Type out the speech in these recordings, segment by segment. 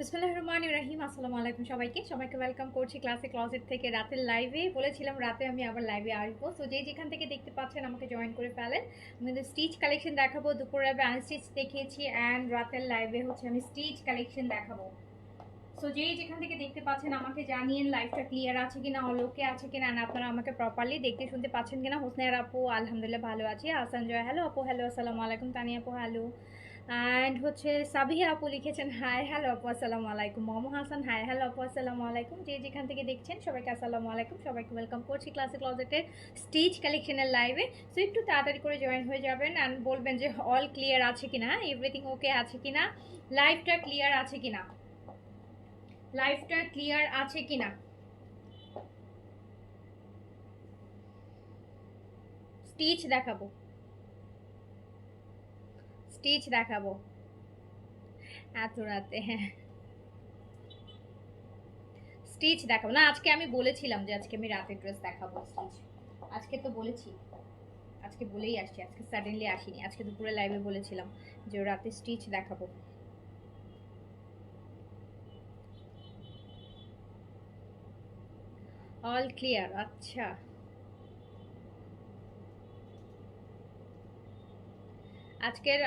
বিসমুল্লাহ রহমান রাহিম, আসসালামু আলাইকুম সবাইকে। সবাইকে ওয়েলকাম করছি ক্লাসে ক্লজেট থেকে রাতের লাইভে বলেছিলাম রাতে আমি আবার লাইভে আসব। সো যে যেখান থেকে দেখতে পাচ্ছেন আমাকে জয়েন করে ফেলেন আমাদের স্টিচ কালেকশন দেখাবো। দুপুরে আমি আনস্টিচ দেখিয়েছি অ্যান্ড রাতের লাইভে হচ্ছে আমি স্টিচ কালেকশন দেখাবো। সো যে যেখান থেকে দেখতে পাচ্ছেন আমাকে জানিয়েন লাইভটা ক্লিয়ার আছে কিনা, অলোকে আছে কিনা, and আপনারা আমাকে প্রপারলি দেখতে শুনতে পাচ্ছেন কিনা। হোসনের আপু, আলহামদুলিল্লাহ ভালো আছি। আসান জয় হ্যালো আপু হ্যালো আসসালামু আলাইকুম। তানি আপু হ্যালো অ্যান্ড হচ্ছে সাবিহা আপু লিখেছেন হাই হ্যালো আপু, আসসালামু আলাইকুম। মোহাম্ম হাসান হাই হ্যালো আপু, আসসালামু আলাইকুম। যে যেখান থেকে দেখছেন, সবাইকে আসসালামু আলাইকুম। সবাইকে ওয়েলকাম করছি ক্লাসে ক্লজেটের স্টিচ কালেকশনের লাইভে সো একটু তাড়াতাড়ি করে জয়েন হয়ে যাবেন অ্যান্ড বলবেন যে অল ক্লিয়ার আছে কিনা এভরিথিং ওকে আছে কিনা লাইভটা ক্লিয়ার আছে কিনা। লাইভটা ক্লিয়ার আছে কিনা। স্টিচ দেখাবো। স্টিচ দেখাবো। এত রাতে হ্যাঁ। স্টিচ দেখাবো। না, আজকে আমি বলেছিলাম যে আজকে আমি রাতের ড্রেস দেখাবো স্টিচ। আজকে তো বলেছি। আজকে বলেই আসছি, আজকে সাডেনলি আসিনি। আজকে দুপুরে লাইভে বলেছিলাম যে রাতে স্টিচ দেখাবো। অল ক্লিয়ার আচ্ছা। আজকের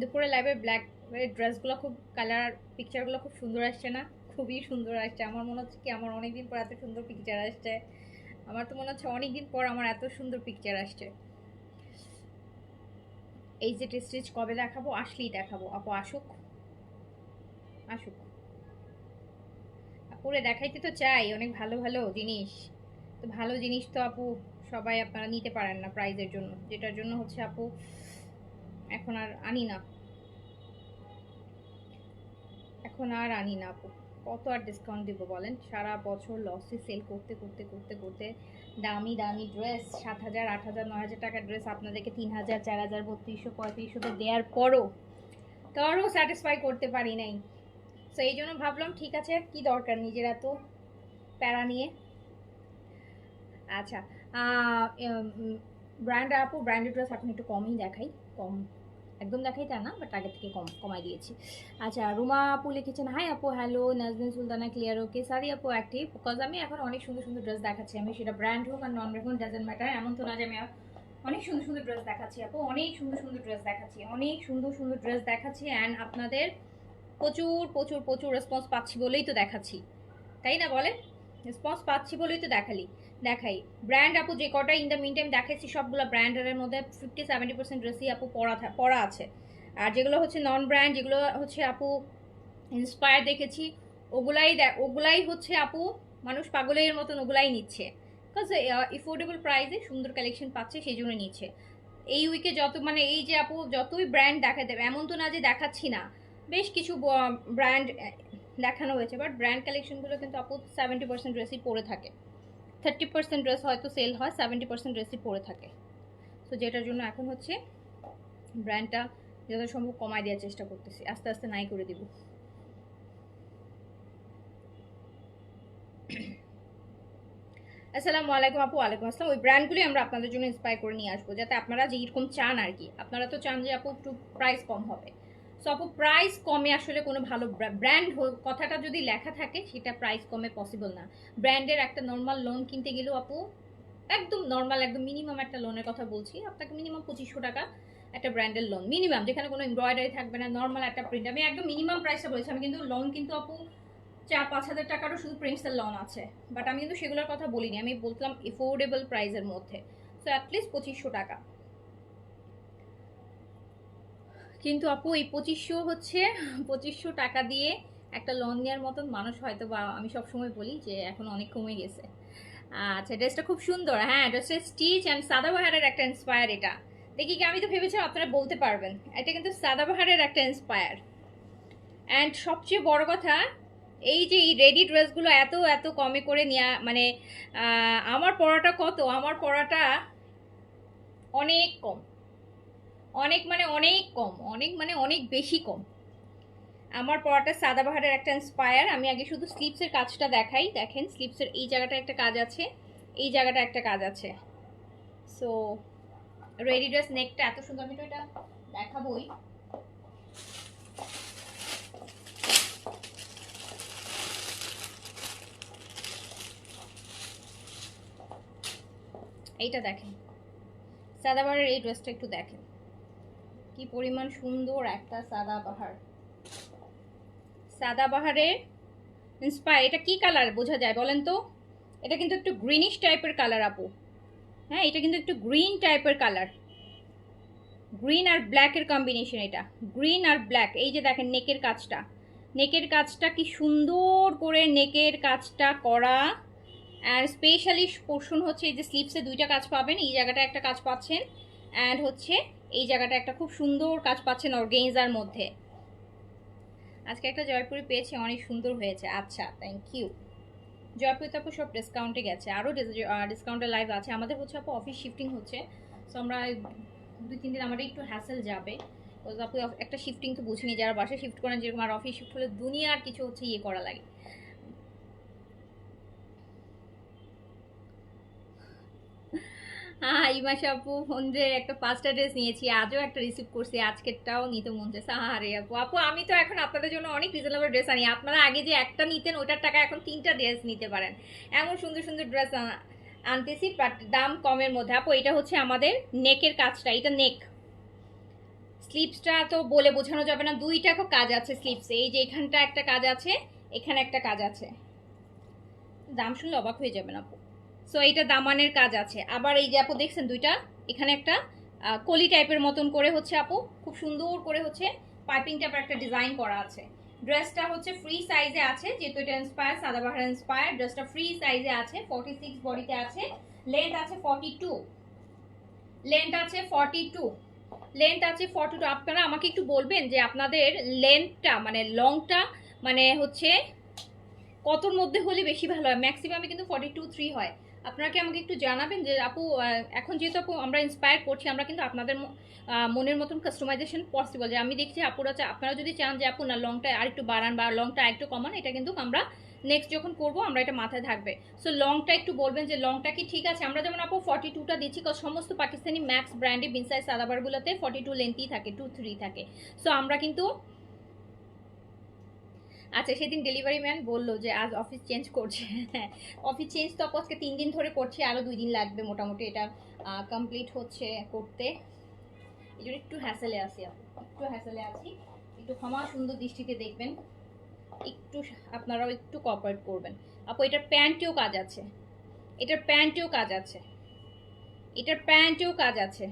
দুপুরে লাইভে ব্ল্যাক ড্রেসগুলো খুব কালার পিকচারগুলো খুব সুন্দর আসছে না? খুবই সুন্দর আসছে। আমার মনে হচ্ছে কি আমার অনেকদিন পর এত সুন্দর পিকচার আসছে। আমার তো মনে হচ্ছে অনেকদিন পর আমার এত সুন্দর পিকচার আসছে। এই যে স্টিচ কবে দেখাবো? আসলেই দেখাবো। আপু, আসুক। আসুক। আপুরে দেখাইতে তো চাই। অনেক ভালো ভালো জিনিস। তো ভালো জিনিস তো আপু সবাই আপনারা নিতে পারেন না প্রাইজের জন্য। যেটার জন্য হচ্ছে আপু এখন আর আনি না। এখন আর আনি না আপু। কত আর ডিসকাউন্ট দিব বলেন? সারা বছর লসে সেল করতে করতে করতে করতে দামি দামি ড্রেস সাত হাজার আট হাজার নয় হাজার টাকার ড্রেস আপনাদেরকে তিন হাজার চার হাজার বত্রিশশো, পঁয়ত্রিশশোতে দেওয়ার পরও তারও স্যাটিসফাই করতে পারি নাই। তো এই জন্য ভাবলাম ঠিক আছে, কি দরকার নিজের এত প্যারা নিয়ে? আচ্ছা ব্র্যান্ড আপু ব্র্যান্ডেড ড্রেস এখন একটু কমই দেখাই। কম একদম দেখাই তা না বাট আগে থেকে কম, কমাই দিয়েছি। আচ্ছা রুমা আপু লিখেছেন হাই আপু hello Nazdin Sultana, clear okay sorry আপু অ্যাক্টিভ বিকজ আমি এখন অনেক সুন্দর সুন্দর ড্রেস দেখাচ্ছি। আমি সেটা ব্র্যান্ড হোক আর নন ব্র্যান্ড হোক ডাজেন্ট ম্যাটার এমন তো না যে আমি অনেক সুন্দর সুন্দর ড্রেস দেখাচ্ছি আপু, অনেক সুন্দর সুন্দর ড্রেস দেখাচ্ছি, অনেক সুন্দর সুন্দর ড্রেস দেখাচ্ছি অ্যান্ড আপনাদের প্রচুর প্রচুর প্রচুর রেসপন্স পাচ্ছি বলেই তো দেখাচ্ছি। তাই না বলেন? রেসপন্স পাচ্ছি বলেই তো দেখালি। দেখাই। ব্র্যান্ড আপু, যে কটা ইন দ্য মিন টাইম দেখাচ্ছি সবগুলো ব্র্যান্ডের মধ্যে ফিফটি সেভেন্টি পার্সেন্ট ড্রেসই আপু পড়া থা- পড়া আছে। আর যেগুলো হচ্ছে নন ব্র্যান্ড যেগুলো হচ্ছে আপু ইন্সপায়ার দেখেছি, ওগুলাই ওগুলাই হচ্ছে আপু মানুষ পাগলের মতন ওগুলাই নিচ্ছে। বিকজ এফোর্ডেবল প্রাইসে সুন্দর কালেকশন পাচ্ছে সেই জন্য নিচ্ছে। এই উইকে যত মানে এই যে আপু যতই ব্র্যান্ড দেখা দেবে, এমন তো না যে দেখাচ্ছি না। বেশ কিছু ব্র্যান্ড দেখানো হয়েছে বাট ব্র্যান্ড কালেকশনগুলো কিন্তু আপু সেভেন্টি পার্সেন্ট ড্রেসই পরে থাকে। থার্টি পার্সেন্ট ড্রেস হয়তো সেল হয় সেভেন্টি পার্সেন্ট ড্রেসই পরে থাকে। তো যেটার জন্য এখন হচ্ছে ব্র্যান্ডটা যত সম্ভব কমায় দেওয়ার চেষ্টা করতেছি। আস্তে আস্তে নাই করে দিব। আসসালামু আলাইকুম আপু, ওয়ালাইকুম আসসালাম। ওই ব্র্যান্ডগুলি আমরা আপনাদের জন্য ইন্সপায়ার করে নিয়ে আসব, যাতে আপনারা যেরকম চান আর কি। আপনারা তো চান যে আপু একটু প্রাইস কম হবে। সো আপু প্রাইস কমে আসলে কোনো ভালো ব্র্যান্ড কথাটা যদি লেখা থাকে, সেটা প্রাইস কমে পসিবল না। ব্র্যান্ডের একটা নর্মাল লোন কিনতে গেলেও আপু, একদম নর্মাল একদম মিনিমাম একটা লোনের কথা বলছি। আপনাকে মিনিমাম পঁচিশশো টাকা একটা ব্র্যান্ডের লোন মিনিমাম যেখানে কোনো এমব্রয়ডারি থাকবে না নর্মাল একটা প্রিন্ট আমি একদম মিনিমাম প্রাইসটা বলেছি। আমি কিন্তু লোন কিন্তু আপু, চার, পাঁচ হাজার টাকারও শুধু প্রিন্টসের লোন আছে। বাট আমি কিন্তু সেগুলোর কথা বলিনি, আমি বললাম এফোর্ডেবল প্রাইসের মধ্যে। সো অ্যাটলিস্ট পঁচিশশো টাকা। কিন্তু আপু, এই পঁচিশশো হচ্ছে, পঁচিশশো টাকা দিয়ে একটা লোন নেওয়ার মতন মানুষ হয়তো বা আমি সবসময় বলি যে এখন অনেক কমে গেছে। আচ্ছা ড্রেসটা খুব সুন্দর। হ্যাঁ ড্রেসটা স্টিচ অ্যান্ড সাদাবাহারের একটা ইন্সপায়ার এটা। দেখি কি, আমি তো ভেবেছিলাম আপনারা বলতে পারবেন। এটা কিন্তু সাদাবাহারের একটা ইন্সপায়ার অ্যান্ড সবচেয়ে বড় কথা, এই যে এই রেডি ড্রেসগুলো এত এত কমে করে নেওয়া মানে আমার পড়াটা কত? আমার পড়াটা অনেক কম। অনেক মানে অনেক কম, অনেক মানে অনেক বেশি কম। আমার পড়াটা সাদাবাহারের একটা ইন্সপায়ার আমি আগে শুধু স্লিপসের কাজটা দেখাই। দেখেন স্লিপসের এই জায়গাটা একটা কাজ আছে, এই জায়গাটা একটা কাজ আছে। সো রেডি ড্রেস নেকটা এত সুন্দর, আমি তো এটা দেখাবোই। এইটা দেখেন। সাদাবাহারের এই ড্রেসটা একটু দেখেন। কি পরিমাণ সুন্দর একটা সাদাবাহার সাদাবাহারের ইন্সপায়ার এটা কি কালার বোঝা যায় বলেন তো? এটা কিন্তু একটু গ্রিনিশ টাইপের কালার আপু। হ্যাঁ এটা কিন্তু একটু গ্রিন টাইপের কালার গ্রিন আর ব্ল্যাকের কম্বিনেশন এটা। গ্রিন আর ব্ল্যাক এই যে দেখেন নেকের কাজটা। নেকের কাজটা কি সুন্দর করে নেকের কাজটা করা। অ্যান্ড স্পেশালি পোর্শন হচ্ছে এই যে স্লিপসে দুইটা কাজ পাবেন, এই জায়গাটা একটা কাজ পাচ্ছেন। অ্যান্ড হচ্ছে এই জায়গাটা একটা খুব সুন্দর কাজ পাচ্ছেন অর্গেঞ্জার মধ্যে। আজকে একটা জয়পুরি পেয়েছি, অনেক সুন্দর হয়েছে। আচ্ছা থ্যাংক ইউ জয়পুর তারপর সব ডিসকাউন্টে গেছে। আরও ডিসকাউন্টের লাইভ আছে। আমাদের হচ্ছে আপু অফিস শিফটিং হচ্ছে। সো আমরা দুই, তিন দিন আমাদের একটু হ্যাসেল যাবে। আপু একটা শিফটিং তো বুঝিনি, যারা বাসায় শিফট করেন, যেরকম আর অফিস শিফট হলে দুনিয়ার কিছু হচ্ছে ইয়ে করা লাগে। মাসে আপু ফোন যে একটা পাঁচটা ড্রেস নিয়েছি, আজও একটা রিসিভ করছি, আজকেরটাও নিতে মন চাইছে। আরে আপু আপু, আমি তো এখন আপনাদের জন্য অনেক রিজনেবল ড্রেস আনি। আপনারা আগে যে একটা নিতেন, ওটার টাকা এখন তিনটা ড্রেস নিতে পারেন। এমন সুন্দর সুন্দর ড্রেস আনতেছি বাট দাম কমের মধ্যে। আপু, এটা হচ্ছে আমাদের নেকের কাজটা, এটা নেক স্লিপসটা তো বলে বোঝানো যাবে না, দুইটা কাজ আছে স্লিপসে। এই যে এখানটা একটা কাজ আছে, এখানে একটা কাজ আছে। দাম শুনলে অবাক হয়ে যাবেন আপু। সো এইটা দামানের কাজ আছে। আবার এই যে আপু দেখছেন দুইটা? এখানে একটা কলি টাইপের মতন করে হচ্ছে আপু, খুব সুন্দর করে হচ্ছে পাইপিং টাইপের একটা ডিজাইন করা আছে। ড্রেসটা হচ্ছে ফ্রি সাইজে আছে, যেহেতু এটা ইন্সপায়ার সাদাবাহার ইন্সপায়ার ড্রেসটা ফ্রি সাইজে আছে ফর্টি সিক্স বডিতে আছে। লেন্থ আছে ফর্টি টু লেন্থ আছে ফর্টি টু লেন্থ আছে ফর্টি টু আপনারা আমাকে একটু বলবেন যে আপনাদের লেন্থটা মানে লংটা মানে হচ্ছে কতর মধ্যে হলে বেশি ভালো হয়? ম্যাক্সিমামে কিন্তু ফর্টি টু থ্রি হয়। আপনারা কি আমাকে একটু জানাবেন যে আপু এখন যেহেতু আপু আমরা ইন্সপায়ার করছি, আমরা কিন্তু আপনাদের মনের মতন কাস্টমাইজেশন পসিবল যে আমি দেখছি আপুরা আপনারা যদি চান যে আপু না লংটা আরেকটু বাড়ান বা লংটা আরেকটু কমান, এটা কিন্তু আমরা নেক্সট যখন করব, আমরা এটা মাথায় থাকবে। সো লংটা একটু বলবেন যে লংটা কি ঠিক আছে? আমরা যেমন আপু ফর্টি টুটা দিচ্ছি কারণ সমস্ত পাকিস্তানি ম্যাক্স ব্র্যান্ডে বিনসাইজ সাদাবারগুলোতে ফর্টি টু লেন্থই থাকে টু থ্রি থাকে। সো আমরা কিন্তু আচ্ছা সেদিন ডেলিভারি ম্যান বলল যে, আজ অফিস চেঞ্জ করছে। অফিস চেঞ্জ তো আজকে তিন দিন ধরে করছে আরও দুই দিন লাগবে মোটামুটি এটা কমপ্লিট হচ্ছে করতে। এই জন্য একটু হ্যাসেলে আছি একটু হ্যাসেলে আছি। একটু ক্ষমা সুন্দর দৃষ্টিতে দেখবেন, একটু আপনারাও একটু কপারেট করবেন। আপু, এটার প্যান্টেও কাজ আছে, এটার প্যান্টেও কাজ আছে, এটার প্যান্টেও কাজ আছে।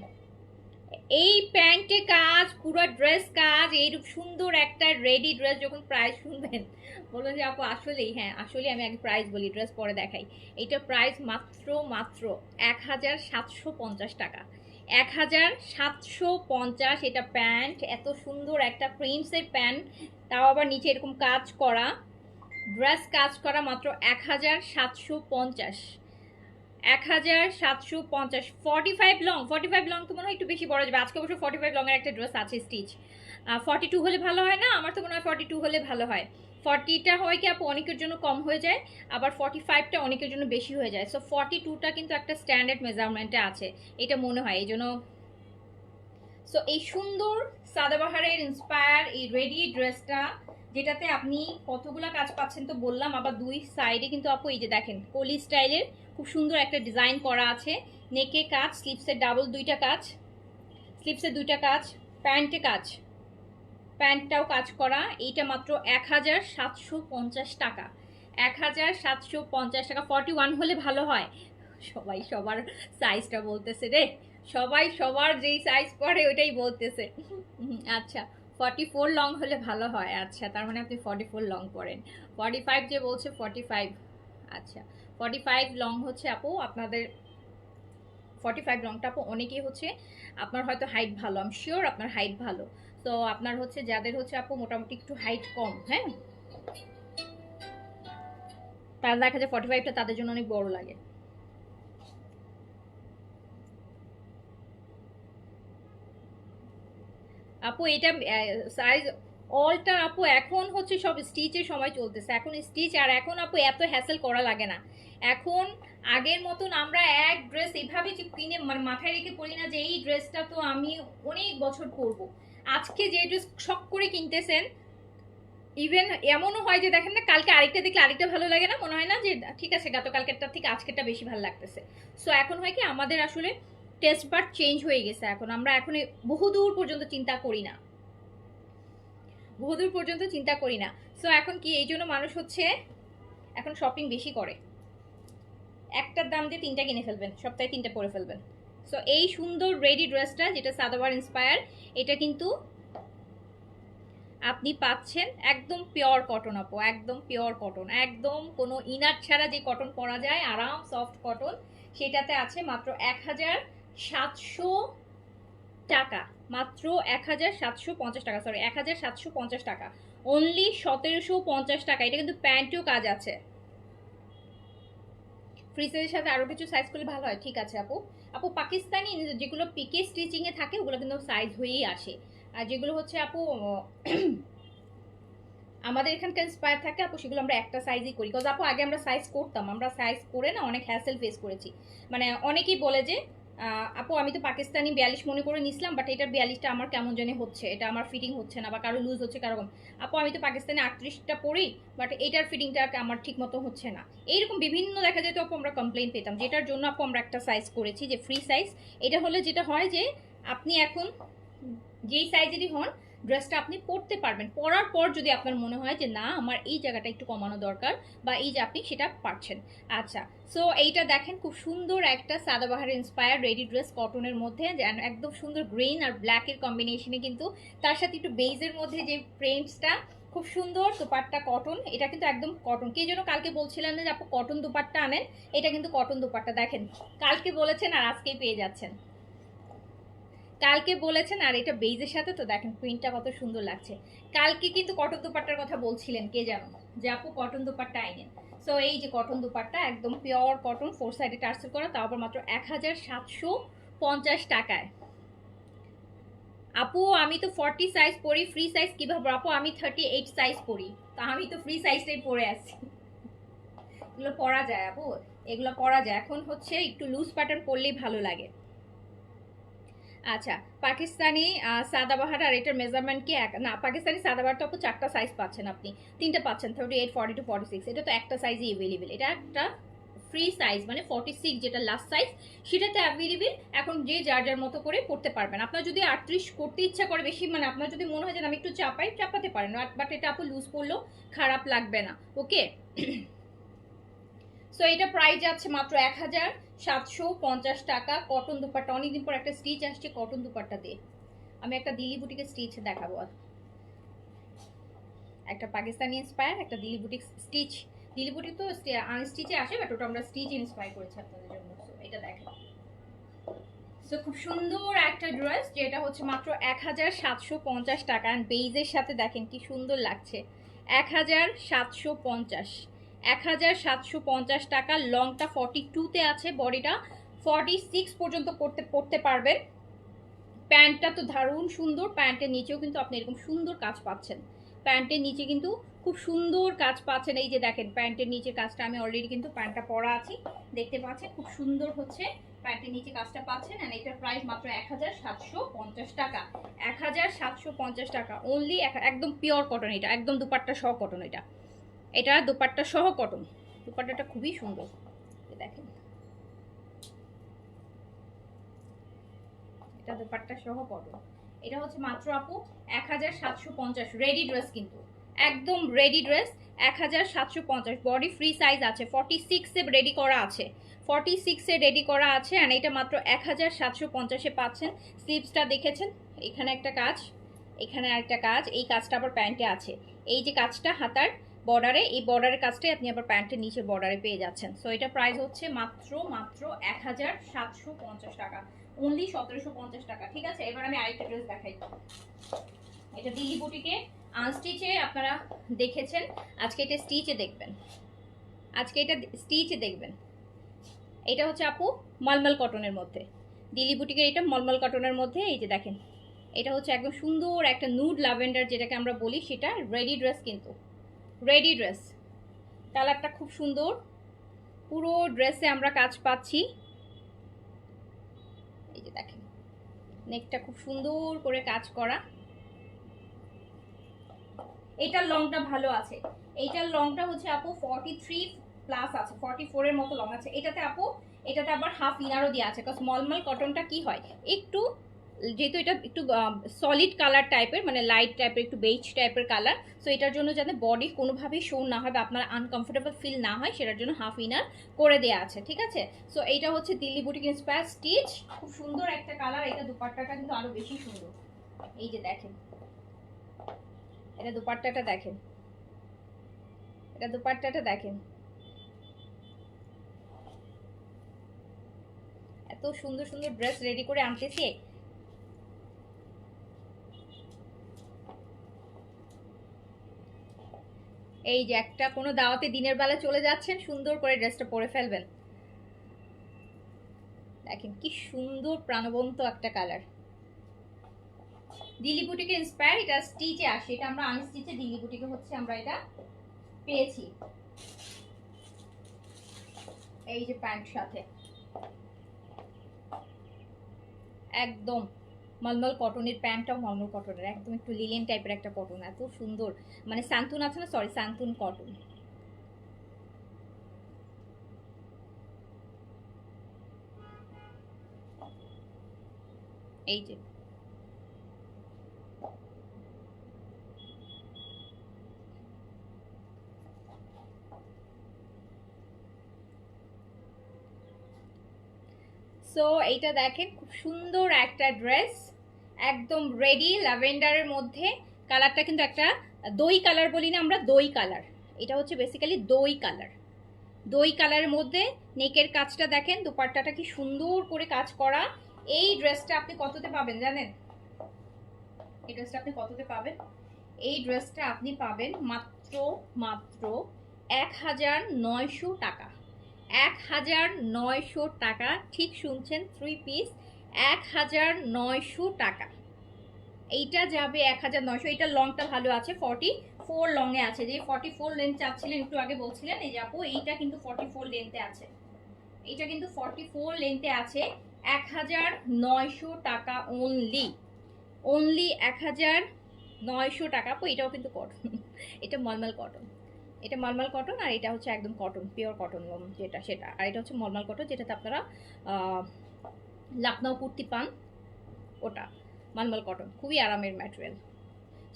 এই প্যান্টে কাজ, পুরো ড্রেস কাজ, এইরূপ সুন্দর একটা রেডি ড্রেস যখন প্রাইস শুনবেন, বলবেন যে আপু আসলেই হ্যাঁ আসলেই আমি আগে প্রাইস বলি ড্রেস পরে দেখাই। এইটা প্রাইস মাত্র মাত্র এক হাজার সাতশো পঞ্চাশ টাকা। এক হাজার সাতশো পঞ্চাশ এটা প্যান্ট, এত সুন্দর একটা প্রিন্টসের প্যান্ট, তাও আবার নিচে এরকম কাজ করা। ড্রেস কাজ করা মাত্র এক হাজার সাতশো পঞ্চাশ। এক হাজার সাতশো পঞ্চাশ। Forty five long forty five long তো মনে হয় একটু বেশি বড় যাবে। আজকে অবশ্য ফর্টি ফাইভ লংয়ের একটা ড্রেস আছে স্টিচ ফর্টি টু হলে ভালো হয় না? আমার তো মনে হয় ফর্টি টু হলে ভালো হয়। ফর্টিটা হয় কি আপু অনেকের জন্য কম হয়ে যায়, আবার ফর্টি ফাইভটা অনেকের জন্য বেশি হয়ে যায়। সো ফর্টি টুটা কিন্তু একটা স্ট্যান্ডার্ড মেজারমেন্টে আছে, এটা মনে হয়। এই জন্য সো এই সুন্দর সাদাবাহারের ইন্সপায়ার এই রেডি ড্রেসটা যেটাতে আপনি কতগুলো কাজ পাচ্ছেন তো বললাম, আবার দুই সাইডে কিন্তু আপু এই যে দেখেন কলি স্টাইলের খুব সুন্দর একটা ডিজাইন করা আছে। নেকে কাজ স্লিপসের ডাবল দুইটা কাজ স্লিপসের দুইটা কাজ প্যান্টে কাজ। প্যান্টটাও কাজ করা, এইটা মাত্র এক হাজার সাতশো পঞ্চাশ টাকা। এক হাজার সাতশো পঞ্চাশ টাকা ফর্টি ওয়ান হলে ভালো হয়। সবাই সবার সাইজটা বলতেছে রে। সবাই সবার যেই সাইজ পরে ওইটাই বলতেছে। আচ্ছা ফর্টি ফোর লং হলে ভালো হয়। আচ্ছা তার মানে আপনি ফর্টি ফোর লং পরেন ফর্টি ফাইভ যে বলছে ফর্টি ফাইভ আচ্ছা। ফর্টি ফাইভ লং হচ্ছে আপু, আপনাদের ফর্টি ফাইভ লংটা আপু অনেকেই হচ্ছে আপনার হয়তো হাইট ভালো। আমি শিওর আপনার হাইট ভালো। তো আপনার হচ্ছে, যাদের হচ্ছে আপু মোটামুটি একটু হাইট কম হ্যাঁ? তারা দেখা যায় ফর্টি ফাইভটা তাদের জন্য অনেক বড় লাগে। আপু, এটা সাইজ অলটা আপু, এখন হচ্ছে সব স্টিচের সময় চলতেছে। এখন স্টিচ আর এখন আপু এত হ্যাসেল করা লাগে না। এখন আগের মতন আমরা এক ড্রেস এভাবে কিনে মানে মাথায় রেখে পড়ি না যে, এই ড্রেসটা তো আমি অনেক বছর পরবো। আজকে যে ড্রেস শখ করে কিনতেছেন ইভেন এমনও হয় যে, দেখেন না, কালকে আরেকটা দেখলে আরেকটা ভালো লাগে না? মনে হয় না যে, ঠিক আছে, গতকালকেরটা থেকে আজকেরটা বেশি ভালো লাগতেছে। সো এখন হয় কি, আমাদের আসলে টেস্ট বার্ড চেঞ্জ হয়ে গেছে এখন। আমরা এখন বহুদূর পর্যন্ত চিন্তা করি না। বহুদূর পর্যন্ত চিন্তা করি না। সো এখন কি? এই জন্য মানুষ হচ্ছে এখন শপিং বেশি করে। একটার দাম দিয়ে তিনটা কিনে ফেলবেন, সপ্তাহে তিনটা পরে ফেলবেন। সো এই সুন্দর রেডি ড্রেসটা যেটা সাদাবার ইন্সপায়ার এটা কিন্তু আপনি পাচ্ছেন একদম পিওর কটন আপু। একদম পিওর কটন একদম কোনো ইনার ছাড়া যে কটন পরা যায়, আরাম সফট কটন সেটাতে আছে মাত্র এক হাজার সাতশো টাকা, মাত্র এক হাজার সাতশো পঞ্চাশ টাকা সরি এক হাজার সাতশো পঞ্চাশ টাকা। অনলি সতেরোশো পঞ্চাশ টাকা, এটা কিন্তু প্যান্টেও কাজ আছে। ফ্রি সাথে আরও কিছু সাইজ করলে ভালো হয়, ঠিক আছে আপু। আপু, পাকিস্তানি যেগুলো পিকে স্টিচিংয়ে থাকে, ওগুলো কিন্তু সাইজ হয়েই আসে। আর যেগুলো হচ্ছে আপু আমাদের এখানকার ইন্সপায়ার থাকে আপু, সেগুলো আমরা একটা সাইজই করি। বিকজ আপু, আগে আমরা সাইজ করতাম, আমরা সাইজ করে না, অনেক হ্যাসেল ফেস করেছি। মানে অনেকেই বলে যে আপু, আমি তো পাকিস্তানি বিয়াল্লিশ মনে করে নিছিলাম বাট এটার বিয়াল্লিশটা আমার কেমন জানি হচ্ছে, এটা আমার ফিটিং হচ্ছে না বা কারও লুজ হচ্ছে, কারও। আপু, আমি তো পাকিস্তানি আটত্রিশটা পড়ি বাট এটার ফিটিংটা আমার ঠিক মতো হচ্ছে না। এইরকম বিভিন্ন দেখা যেত, আপু, আমরা কমপ্লেন পেতাম। যেটার জন্য, আপু, আমরা একটা সাইজ করেছি, যে ফ্রি সাইজ এটা হলে যেটা হয় যে, আপনি এখন যেই সাইজেরই হন ড্রেসটা আপনি পরতে পারবেন। পরার পর যদি আপনার মনে হয় যে, না, আমার এই জায়গাটা একটু কমানো দরকার বা এই যে আপনি সেটা পারছেন। আচ্ছা সো এইটা দেখেন খুব সুন্দর একটা সাদাবাহার ইন্সপায়ার রেডি ড্রেস কটনের মধ্যে একদম সুন্দর গ্রিন আর ব্ল্যাকের কম্বিনেশনে কিন্তু তার সাথে একটু বেইজের মধ্যে যে প্রিন্টসটা খুব সুন্দর দুপাট্টা কটন এটা কিন্তু একদম কটন কে যেন কালকে বলছিলেন যে, আপু কটন দুপাট্টা আনেন? এটা কিন্তু কটন দুপাট্টা। দেখেন, কালকে বলেছেন আর আজকেই পেয়ে যাচ্ছেন। কালকে বলেছেন, আর এটা বেইজের সাথে তো দেখেন প্রিন্টটা কত সুন্দর লাগছে। কালকে কিন্তু কটন দুপাট্টার কথা বলছিলেন, কে জানো? যে আপু কটন দুপাট্টা আইনেন। সো এই যে কটন দুপাট্টা একদম পিওর কটন ফোর সাইডে টার্সেল করা, তাও আবার মাত্র এক হাজার সাতশো পঞ্চাশ টাকায়। আপু, আমি তো ফর্টি সাইজ পরি ফ্রি সাইজ কীভাবে আপু? আমি থার্টি এইট সাইজ পরি, তা আমি তো ফ্রি সাইজটাই পরে আছি। এগুলো পরা যায় আপু, এগুলো পরা যায়। এখন হচ্ছে একটু লুজ প্যাটার্ন পরলেই ভালো লাগে। আচ্ছা পাকিস্তানি সাদাবাহার আর এটার মেজারমেন্ট কি এক? না, পাকিস্তানি সাদাবাহার তো আপু চারটা সাইজ পাচ্ছেন আপনি। তিনটা পাচ্ছেন thirty eight forty two forty six এটা তো একটা সাইজই অ্যাভেলেবেল এটা একটা ফ্রি সাইজ মানে ফর্টি সিক্স যেটা লাস্ট সাইজ সেটাতে অ্যাভেলেবেল এখন যে যার যার মতো করে পড়তে পারবেন। আপনার যদি আটত্রিশ করতে ইচ্ছা করে বেশি মানে আপনার যদি মনে হয় যে আমি একটু চাপাই, চাপাতে পারেন। বাট এটা আপু লুজ পড়লেও খারাপ লাগবে না। ওকে সো এটা প্রাইস যাচ্ছে মাত্র এক হাজার। সাতশো পঞ্চাশ টাকা কটন দুপাট্টা। অনেকদিন পর একটা স্টিচ আসছে কটন দুপাট্টা দিয়ে। আমি একটা দিল্লি বুটিকে স্টিচ দেখাবো। একটা পাকিস্তানি ইন্সপায়ার একটা Delhi boutique stitch Delhi boutique তো আনস্টিচে আসে বাট ওটা আমরা স্টিচ ইন্সপায়ার করেছি আপনাদের জন্য। এটা দেখেন সো খুব সুন্দর একটা ড্রেস যেটা হচ্ছে মাত্র এক হাজার সাতশো পঞ্চাশ টাকা। অ্যান্ড বেইজের সাথে দেখেন কি সুন্দর লাগছে। এক হাজার সাতশো পঞ্চাশ। এক হাজার সাতশো পঞ্চাশ টাকা। লংটা ফর্টি টুতে আছে বডিটা। ফর্টি সিক্স পর্যন্ত পড়তে পড়তে পারবেন। প্যান্টটা তো দারুণ সুন্দর। প্যান্টের নিচেও কিন্তু আপনি এরকম সুন্দর কাজ পাচ্ছেন। প্যান্টের নিচে কিন্তু খুব সুন্দর কাজ পাচ্ছেন। এই যে দেখেন প্যান্টের নিচে কাজটা আমি অলরেডি কিন্তু প্যান্টটা পরা আছি। দেখতে পাচ্ছেন, খুব সুন্দর হচ্ছে। প্যান্টের নিচে কাজটা পাচ্ছেন আর এটার প্রাইস মাত্র এক হাজার সাতশো পঞ্চাশ টাকা। এক হাজার সাতশো পঞ্চাশ টাকা। অনলি একদম পিওর কটন এটা। একদম দুপাট্টা সহ কটন এটা। এটা দুপাট্টা সহ কটন। দুপাট্টাটা খুবই সুন্দর। দেখেন। এটা দুপাট্টা সহ কটন। এটা হচ্ছে মাত্র আপু এক হাজার সাতশো পঞ্চাশ। রেডি ড্রেস কিন্তু। একদম রেডি ড্রেস এক হাজার সাতশো পঞ্চাশ। বডি ফ্রি সাইজ আছে। ফর্টি সিক্সে রেডি করা আছে। ফর্টি সিক্সে রেডি করা আছে আর এটা মাত্র এক হাজার সাতশো পঞ্চাশে পাচ্ছেন। স্লিপসটা দেখেছেন? এখানে একটা কাজ। এখানে আরেকটা কাজ। এই কাজটা আবার প্যান্টে আছে। এই যে কাজটা হাতার বর্ডারে এই বর্ডারের কাজটাই আপনি আবার প্যান্টের নিচে বর্ডারে পেয়ে যাচ্ছেন। সো এটা প্রাইস হচ্ছে মাত্র মাত্র এক হাজার সাতশো পঞ্চাশ টাকা। অনলি সতেরোশো পঞ্চাশ টাকা, ঠিক আছে? এবার আমি আরেকটা ড্রেস দেখাই। এটা দিল্লি বুটিকে আনস্টিচে আপনারা দেখেছেন। আজকে এটা স্টিচে দেখবেন। আজকে এটা স্টিচে দেখবেন। এটা হচ্ছে আপু মলমল কটনের মধ্যে। দিল্লি বুটিকের এটা মলমল কটনের মধ্যে, এই যে দেখেন। এটা হচ্ছে একদম সুন্দর একটা নুড ল্যাভেন্ডার যেটাকে আমরা বলি, সেটা রেডি ড্রেস কিন্তু। Ready dress. কালারটা খুব সুন্দর। পুরো ড্রেসে আমরা কাজ পাচ্ছি। এই যে দেখেন, নেকটা খুব সুন্দর করে কাজ করা। এটার লংটা ভালো আছে। এইটার লংটা হচ্ছে আপু ফর্টি থ্রি প্লাস আছে। ফর্টি ফোরের মতো লং আছে। এটাতে আপু, এটাতে আবার হাফ ইনারও দেওয়া আছে। কারণ মলমল কটনটা কি হয়? একটু যেহেতু এটা একটু সলিড কালার টাইপের মানে লাইট টাইপের একটু বেইচ টাইপের কালার সো এটার জন্য যাতে বডি কোনোভাবেই শো না হয় বা আপনার আনকমফোর্টেবল ফিল না হয়, সেটার জন্য হাফ ইনার করে দেওয়া আছে, ঠিক আছে? সো এইটা হচ্ছে দিল্লি বুটিক ইন্সপায়ার স্টিচ খুব সুন্দর একটা কালার এটা দুপাট্টাটা কিন্তু আরও বেশি সুন্দর। এই যে দেখেন। এটা দুপাট্টাটা দেখেন। এটা দুপাট্টাটা দেখেন। এত সুন্দর সুন্দর ড্রেস রেডি করে আনতেছি। এই যে একটা কোনো দাওয়াতে দিনের বেলা চলে যাচ্ছেন, সুন্দর করে ড্রেসটা পরে ফেলবেন। দেখেন কি সুন্দর প্রাণবন্ত একটা কালার। দিল্লি বুটিকে ইন্সপায়ার এটা স্টিচে আসে, এটা আমরা আনস্টিচে দিল্লি বুটিকে হচ্ছে আমরা এটা পেয়েছি। এই যে প্যান্ট সাথে। একদম। মলমল কটনের প্যান্টটাও মলমল কটনের, একদম একটু লিলেন টাইপের একটা কটন এত সুন্দর। মানে সান্তুন আছে না? সরি সান্তুন কটন এই যে। সো এইটা দেখেন, খুব সুন্দর একটা ড্রেস একদম রেডি ল্যাভেন্ডারের মধ্যে। কালারটা কিন্তু একটা দই কালার বলি না আমরা, দই কালার এটা হচ্ছে বেসিক্যালি দই কালার দই কালারের মধ্যে নেকের কাজটা দেখেন, দুপাট্টাটা কি সুন্দর করে কাজ করা। এই ড্রেসটা আপনি কততে পাবেন জানেন? এই ড্রেসটা আপনি কততে পাবেন? এই ড্রেসটা আপনি পাবেন মাত্র মাত্র এক হাজার নয়শো টাকা। এক হাজার নয়শো টাকা। ঠিক শুনছেন থ্রি পিস এক হাজার নয়শো টাকা। এইটা যাবে এক হাজার নয়শো। এইটা লংটা ভালো আছে ফর্টি ফোর লংয়ে আছে। যে ফর্টি ফোর লেন্থ চাচ্ছিলেন, একটু আগে বলছিলেন, এই যে আপু, এইটা কিন্তু ফর্টি ফোর লেন্থে আছে। এইটা কিন্তু ফর্টি ফোর লেন্থে আছে, এক হাজার নয়শো টাকা অনলি অনলি এক হাজার নয়শো টাকা। আপু, এটাও কিন্তু কটন এটা মলমল কটন এটা মলমল কটন আর এটা হচ্ছে একদম কটন পিওর কটন যেটা সেটা। আর এটা হচ্ছে মলমাল কটন, যেটাতে আপনারা লাকনাও কুর্তি পান, ওটা, মলমল কটন। খুবই আরামের ম্যাটেরিয়াল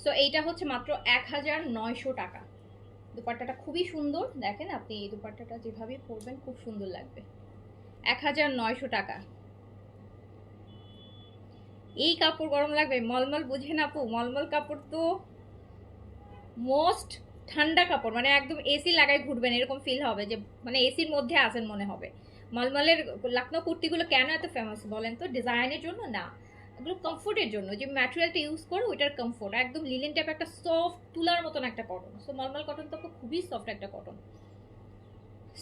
সো এইটা হচ্ছে মাত্র এক হাজার নয়শো টাকা। দুপাট্টাটা খুবই সুন্দর, দেখেন আপনি এই দুপাট্টাটা যেভাবে পরবেন, খুব সুন্দর লাগবে। এক হাজার নয়শো টাকা। এই কাপড় গরম লাগবে? মলমল বুঝেন আপু, মলমল কাপড় তো মোস্ট ঠান্ডা কাপড় মানে একদম এসি লাগায় ঘুরবেন, এরকম ফিল হবে যে মানে এসির মধ্যে আছেন মনে হবে। মলমলের লাকনো কুর্তিগুলো কেন এত ফেমাস বলেন তো? ডিজাইনের জন্য না। এগুলো কমফোর্টের জন্য। যে ম্যাটেরিয়ালটা ইউজ করো, ওইটার কমফোর্ট একদম লিলেন টাইপ একটা সফট তুলার মতন একটা কটন সো মলমল কটন তো খুবই সফট একটা কটন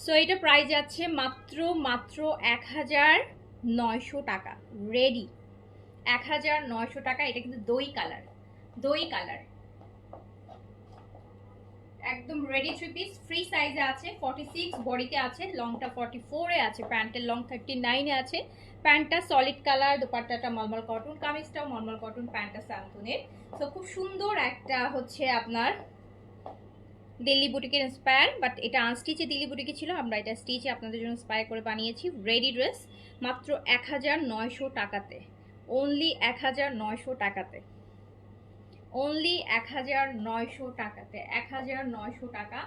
সো এটা প্রাইস যাচ্ছে মাত্র মাত্র এক হাজার নয়শো টাকা। রেডি এক হাজার নয়শো টাকা, এটা কিন্তু দই কালার দই কালার একদম রেডি থ্রি পিস ফ্রি সাইজে আছে ফর্টি সিক্স বডিতে আছে লংটা ফর্টি ফোরে আছে প্যান্টের লং থার্টি নাইনে আছে। প্যান্টটা সলিড কালার দোপাট্টাটা মলমল কটন কামিজটাও মলমল কটন প্যান্টটা স্যান্টুনের তো খুব সুন্দর একটা হচ্ছে আপনার দিল্লি বুটিকের ইন্সপায়ার বাট এটা আনস্টিচে দিল্লি বুটিকে ছিল, আমরা এটা স্টিচে আপনাদের জন্য ইন্সপায়ার করে বানিয়েছি রেডি ড্রেস মাত্র এক হাজার নয়শো টাকাতে। অনলি এক হাজার নয়শো টাকাতে। অনলি এক হাজার নয়শো টাকাতে এক হাজার নয়শো টাকা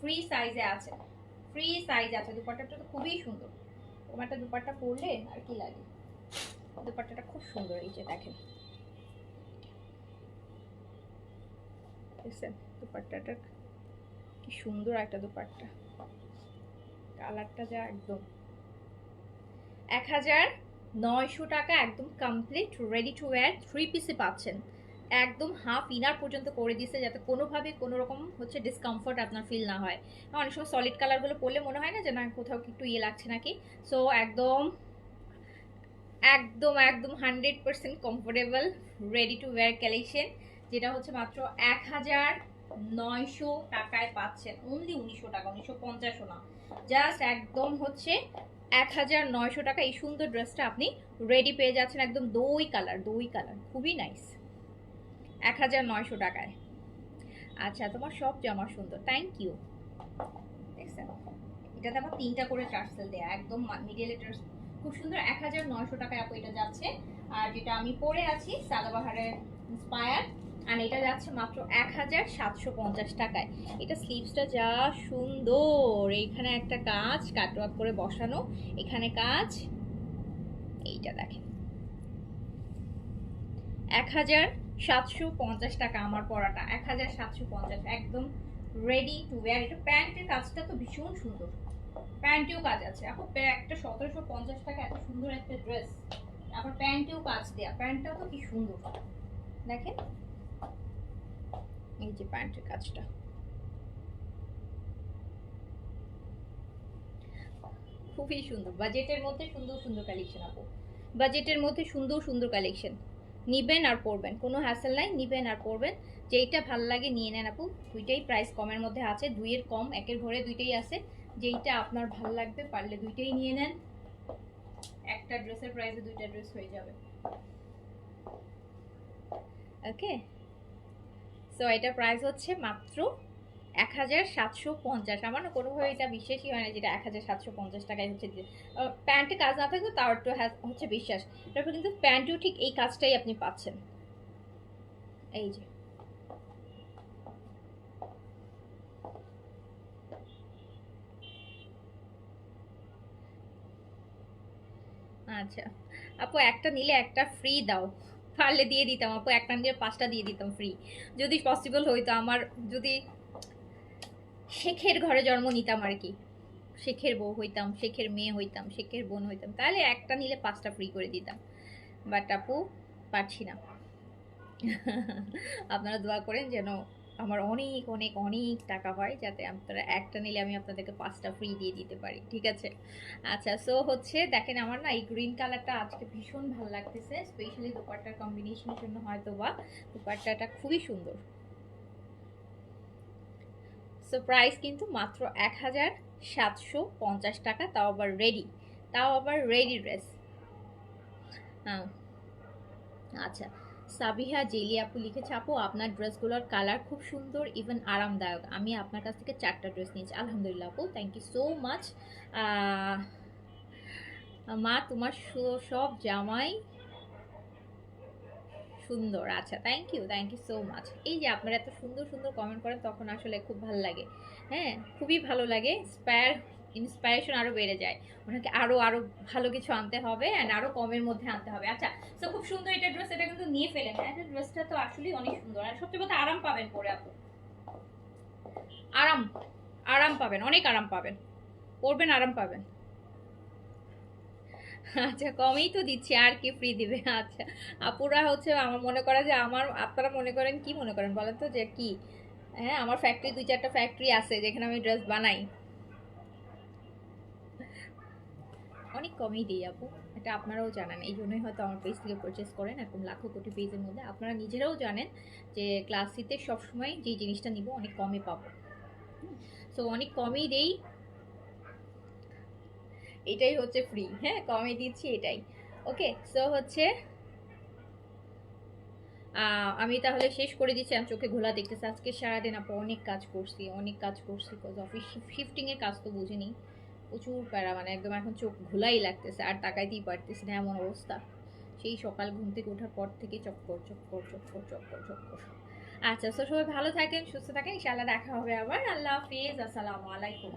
ফ্রি সাইজে আছে। ফ্রি সাইজ আছে, দুপাট্টাটা তো খুবই সুন্দর। তোমার একটা দুপাট্টা পরলে আর কি লাগে? দুপাট্টাটা খুব সুন্দর, এই যে দেখেন। দেখছেন? দুপাট্টাটা কি সুন্দর একটা দুপাট্টা। কালারটা যা একদম। এক হাজার নয়শো টাকা একদম complete ready to wear three পিসে পাচ্ছেন। একদম হাফ ইনার পর্যন্ত করে দিছে যাতে কোনোভাবে কোনো রকম হচ্ছে ডিসকমফর্ট আপনার ফিল না হয়। অনেক সময় সলিড কালারগুলো পরলে মনে হয় না যে না, কোথাও একটু ইয়ে লাগছে নাকি? সো একদম একদম একদম hundred percent comfortable ready to wear collection যেটা হচ্ছে মাত্র এক হাজার নয়শো টাকায় পাচ্ছেন। অনলি উনিশশো টাকা, উনিশশো পঞ্চাশও না। জাস্ট একদম হচ্ছে এক হাজার নয়শো টাকা এই সুন্দর ড্রেসটা আপনি রেডি পেয়ে যাচ্ছেন একদম দই কালার দই কালার খুবই নাইস এক হাজার নয়শো টাকায়। আচ্ছা তোমার সব জামা সুন্দর। থ্যাংক ইউ দেখছেন? এটাতে আমার তিনটা করে টার্সেল দেয়া, একদম মিডিয়াল ড্রেস খুব সুন্দর। এক হাজার নয়শো টাকায় আপু এটা যাচ্ছে। আর যেটা আমি পরে আছি সাদাবাহারের ইন্সপায়ার আর এটা যাচ্ছে মাত্র এক হাজার সাতশো পঞ্চাশ টাকায়। এটা স্লিভসটা যা সুন্দর। এইখানে একটা কাজ কাটওয়ার্ক করে বসানো। এখানে কাজ। এইটা দেখেন। এক হাজার সাতশো পঞ্চাশ টাকা আমার পরাটা এক হাজার সাতশো পঞ্চাশ, একদম রেডি টু ওয়্যার এটা প্যান্টের কাজটা তো ভীষণ সুন্দর। প্যান্টেও কাজ আছে। এখন একটা সতেরোশো পঞ্চাশ টাকা এত সুন্দর একটা ড্রেস আবার প্যান্টেও কাজ দেয়া। প্যান্টটাও তো কি সুন্দর। দেখেন। এই যে প্যান্টের কাজটা। খুবই সুন্দর। বাজেটের মধ্যে সুন্দর সুন্দর কালেকশন আপু। বাজেটের মধ্যে সুন্দর সুন্দর কালেকশন নিবেন আর পরবেন কোনো হ্যাসেল নাই, নিবেন আর পরবেন যেইটা ভালো লাগে নিয়ে নেন আপু। দুইটাই প্রাইস কমের মধ্যে আছে, দুইয়ের কম, একের ঘরে দুইটাই আছে। যেইটা আপনার ভালো লাগবে পারলে দুইটাই নিয়ে নেন। একটা ড্রেসের প্রাইসে দুইটা ড্রেস হয়ে যাবে। ওকে সো এটা প্রাইস হচ্ছে মাত্র এক হাজার সাতশো পঞ্চাশ। আমার না কোনোভাবে এটা বিশ্বাসই হয় না যেটা এক হাজার সাতশো পঞ্চাশ টাকায় হচ্ছে প্যান্টে কাজ না থাকলে তাও একটু হচ্ছে বিশ্বাস। তারপর কিন্তু প্যান্টেও ঠিক এই কাজটাই আপনি পাচ্ছেন। এই যে। আচ্ছা। আপু, একটা নিলে একটা ফ্রি দাও। পারলে দিয়ে দিতাম। আপু, একটা নিলে পাঁচটা দিয়ে দিতাম ফ্রি যদি পসিবল হইতো। আমার যদি শেখের ঘরে জন্ম নিতাম আর কি। শেখের বউ হইতাম, শেখের মেয়ে হইতাম, শেখের বোন হইতাম। তাহলে একটা নিলে পাঁচটা ফ্রি করে দিতাম। বাট আপু, পারছি না। আপনারা দোয়া করেন যেন আমার অনেক অনেক অনেক টাকা হয় যাতে আপনারা একটা নিলে আমি আপনাদেরকে পাঁচটা ফ্রি দিয়ে দিতে পারি। ঠিক আছে? আচ্ছা সো হচ্ছে দেখেন আমার না এই গ্রিন কালারটা আজকে ভীষণ ভালো লাগতেছে। স্পেশালি দুপাট্টার কম্বিনেশনের জন্য হয়তো বা দুপাট্টাটা খুবই সুন্দর। সো প্রাইস কিন্তু মাত্র এক হাজার সাতশো পঞ্চাশ টাকা, তাও আবার রেডি তাও আবার রেডি ড্রেস হ্যাঁ। আচ্ছা সাবিহা জেলি আপু লিখেছে, আপু, আপনার ড্রেসগুলোর কালার খুব সুন্দর ইভেন আরামদায়ক। আমি আপনার কাছ থেকে চারটা ড্রেস নিয়েছি। আলহামদুলিল্লাহ আপু থ্যাংক ইউ সো মাচ মা, তোমার সব জামাই সুন্দর। আচ্ছা thank you thank you so much এই যে আপনারা এত সুন্দর সুন্দর কমেন্ট করেন, তখন আসলে খুব ভালো লাগে। হ্যাঁ খুবই ভালো লাগে। স্পায়ার ইন্সপায়ারেশন আরও বেড়ে যায়। ওনাকে আরও আরও ভালো কিছু আনতে হবে অ্যান্ড আরও কমের মধ্যে আনতে হবে। আচ্ছা তো খুব সুন্দর এটা ড্রেস এটা কিন্তু নিয়ে ফেলেন। হ্যাঁ এটা ড্রেসটা তো আসলেই অনেক সুন্দর। আর সত্যি কথা আরাম পাবেন পরে আপনি আরাম আরাম পাবেন, অনেক আরাম পাবেন। পরবেন, আরাম পাবেন। আচ্ছা কমেই তো দিচ্ছি, আর কি ফ্রি দিবে? আচ্ছা আপুরা হচ্ছে আমার মনে করা যে আমার, আপনারা মনে করেন কি মনে করেন বলেন তো যে কি? হ্যাঁ আমার ফ্যাক্টরি দুই চারটা ফ্যাক্টরি আছে, যেখানে আমি ড্রেস বানাই। অনেক কমেই দিই আপু, এটা আপনারাও জানেন, এই জন্যই হয়তো আমার পেজ থেকে পারচেস করেন, এরকম লাখো কোটি পেজের মধ্যে। আপনারা নিজেরাও জানেন যে ক্লাস সিতে সবসময় যে জিনিসটা নিব, অনেক কমে পাবো। সো অনেক কমেই দেই এটাই হচ্ছে ফ্রি হ্যাঁ? কমে দিচ্ছি এটাই। ওকে সো হচ্ছে আমি তাহলে শেষ করে দিচ্ছি। আমি চোখে ঘোলা দেখতেছি। আজকে সারাদিন আপু অনেক কাজ করছি, অনেক কাজ করছি বিকজ অফিস শিফটিং এর কাজ তো বুঝিনি। প্রচুর প্যারা মানে একদম এখন চোখ ঘোলাই লাগতেছে, আর তাকাইতেই পারতেছি না এমন অবস্থা। সেই সকাল ঘুম থেকে ওঠার পর থেকে চক্কর চক্কর চক্কর চক্কর চক্কর। আচ্ছা তো সবাই ভালো থাকেন, সুস্থ থাকেন। ইনশাআল্লাহ দেখা হবে আবার। আল্লাহ হাফিজ। আসসালামু আলাইকুম।